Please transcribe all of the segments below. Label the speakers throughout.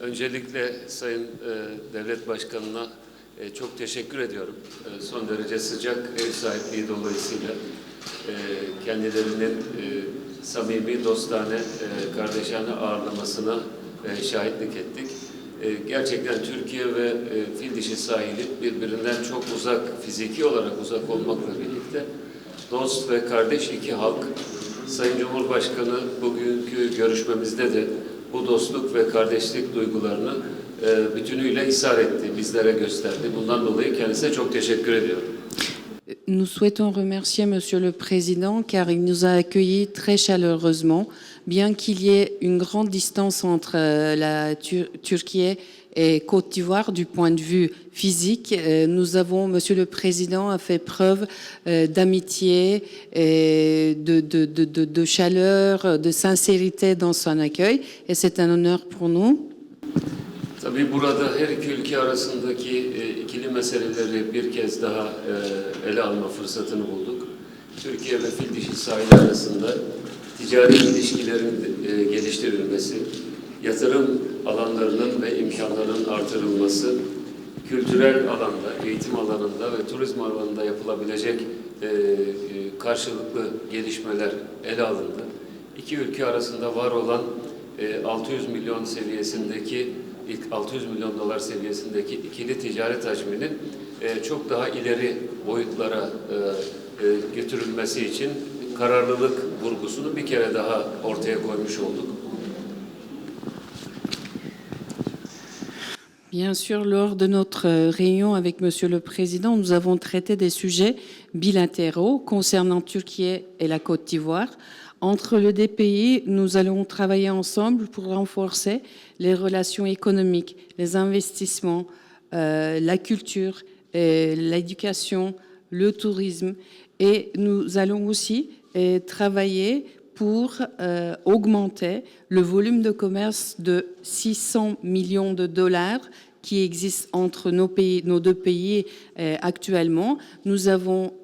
Speaker 1: Öncelikle Sayın e, Devlet Başkanı'na e, çok teşekkür ediyorum. E, son derece sıcak ev sahipliği dolayısıyla e, kendilerinin e, samimi, dostane, e, kardeşane ağırlamasına e, şahitlik ettik. E, gerçekten Türkiye ve e, fil sahili birbirinden çok uzak, fiziki olarak uzak olmakla birlikte dost ve kardeş iki halk. Sayın Cumhurbaşkanı bugünkü görüşmemizde de bu dostluk ve kardeşlik duygularını e, bütünüyle etti, bizlere gösterdi. Bundan dolayı kendisine çok teşekkür ediyorum.
Speaker 2: Nous souhaitons remercier Monsieur le Président car il nous a accueillis très chaleureusement, bien qu'il y ait une grande distance entre euh, la Tur- Turquie et Côte d'Ivoire du point de vue physique. euh, Nous avons, Monsieur le Président a fait preuve euh, d'amitié, de, de chaleur, de sincérité dans son accueil et c'est un honneur pour nous.
Speaker 1: Tabii burada her iki ülke arasındaki e, ikili meseleleri bir kez daha e, ele alma fırsatını bulduk. Türkiye ve fil dişi sahili arasında ticari ilişkilerin e, geliştirilmesi, yatırım alanlarının ve imkanlarının artırılması, kültürel alanda, eğitim alanında ve turizm alanında yapılabilecek e, e, karşılıklı gelişmeler ele alındı. İki ülke arasında var olan e, 600 milyon seviyesindeki ilk 600 milyon dolar seviyesindeki ikili ticaret hacminin e, çok daha ileri boyutlara e, e, götürülmesi için kararlılık vurgusunu bir kere daha ortaya koymuş olduk.
Speaker 2: Bien sûr, lors de notre euh, réunion avec Monsieur le Président, nous avons traité des sujets bilatéraux concernant Turquie et la Côte d'Ivoire. Entre les deux pays, nous allons travailler ensemble pour renforcer les relations économiques, les investissements, euh, la culture, et l'éducation, le tourisme. Et nous allons aussi euh, travailler pour euh, augmenter le volume de commerce de 600 millions de dollars qui existe entre nos, deux pays euh, actuellement. Nous avons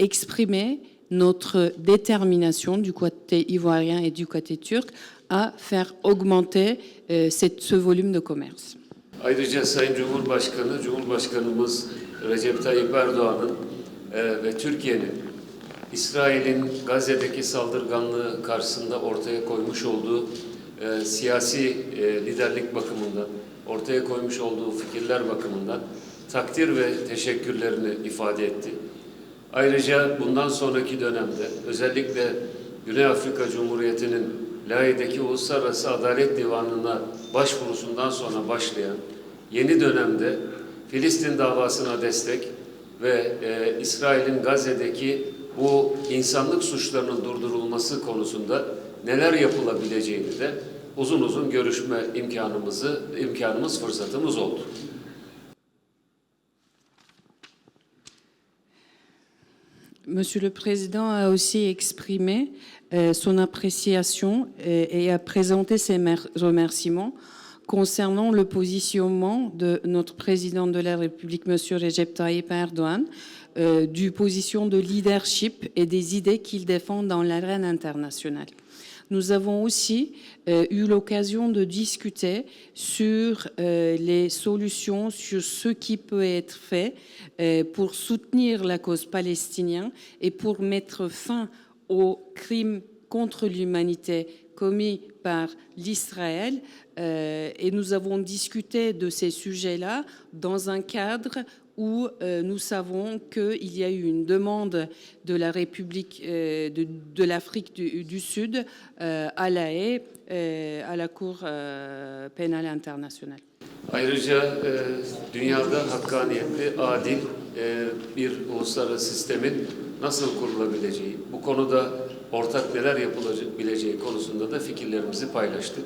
Speaker 2: exprimé notre détermination du côté ivoirien et du côté turc à faire augmenter euh, ce volume de commerce.
Speaker 1: Ayrıca Sayın Cumhurbaşkanı, Cumhurbaşkanımız Recep Tayyip İsrail'in Gazze'deki saldırganlığı karşısında ortaya koymuş olduğu e, siyasi e, liderlik bakımından, ortaya koymuş olduğu fikirler bakımından takdir ve teşekkürlerini ifade etti. Ayrıca bundan sonraki dönemde özellikle Güney Afrika Cumhuriyeti'nin Lahey'deki Uluslararası Adalet Divanı'na başvurusundan sonra başlayan yeni dönemde Filistin davasına destek ve e, İsrail'in Gazze'deki bu insanlık suçlarının durdurulması konusunda neler yapılabileceğini de uzun uzun görüşme imkanımızı imkanımız fırsatımız oldu.
Speaker 2: Monsieur le Président a aussi exprimé euh, son appréciation euh, et a présenté ses mer- remerciements concernant le positionnement de notre président de la République, Monsieur Recep Tayyip Erdogan, euh, du position de leadership et des idées qu'il défend dans l'arène internationale. Nous avons aussi euh, eu l'occasion de discuter sur euh, les solutions, sur ce qui peut être fait pour soutenir la cause palestinienne et pour mettre fin aux crimes contre l'humanité commis par l'Israël. Et nous avons discuté de ces sujets-là dans un cadre où euh, nous savons qu'il y a eu une demande de la République euh, de, de l'Afrique du, du Sud euh, à La Haye, euh, à la Cour euh, pénale internationale.
Speaker 1: Ayrıca e, dünyada hakkaniyetli, adil e, bir uluslararası sistemin nasıl kurulabileceği, bu konuda ortak neler yapılabileceği konusunda da fikirlerimizi paylaştık.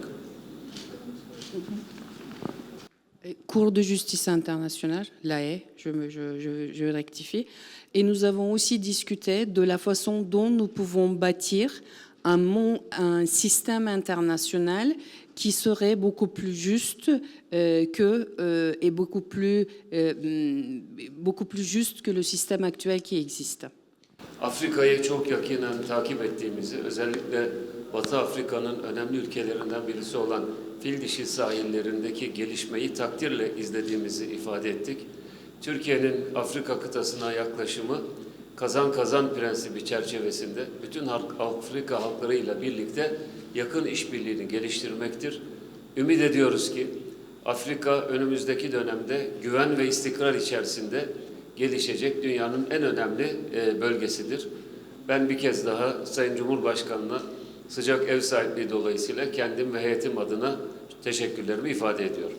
Speaker 2: Cour de justice internationale, La Haye, je, je- je- je rectifie. Et nous avons aussi discuté de la façon dont nous pouvons bâtir un, mon- un système international qui serait beaucoup plus juste euh, que, euh, et beaucoup plus, euh, beaucoup plus juste que le système actuel qui existe.
Speaker 1: Afrika'yı çok yakinen takip ettiğimizi, özellikle Batı Afrika'nın önemli ülkelerinden birisi olan fil dişi sahillerindeki gelişmeyi takdirle izlediğimizi ifade ettik. Türkiye'nin Afrika kıtasına yaklaşımı kazan kazan prensibi çerçevesinde bütün halk- Afrika halklarıyla birlikte yakın işbirliğini geliştirmektir. Ümit ediyoruz ki Afrika önümüzdeki dönemde güven ve istikrar içerisinde gelişecek dünyanın en önemli e, bölgesidir. Ben bir kez daha Sayın Cumhurbaşkanı'na sıcak ev sahipliği dolayısıyla kendim ve heyetim adına teşekkürlerimi ifade ediyorum.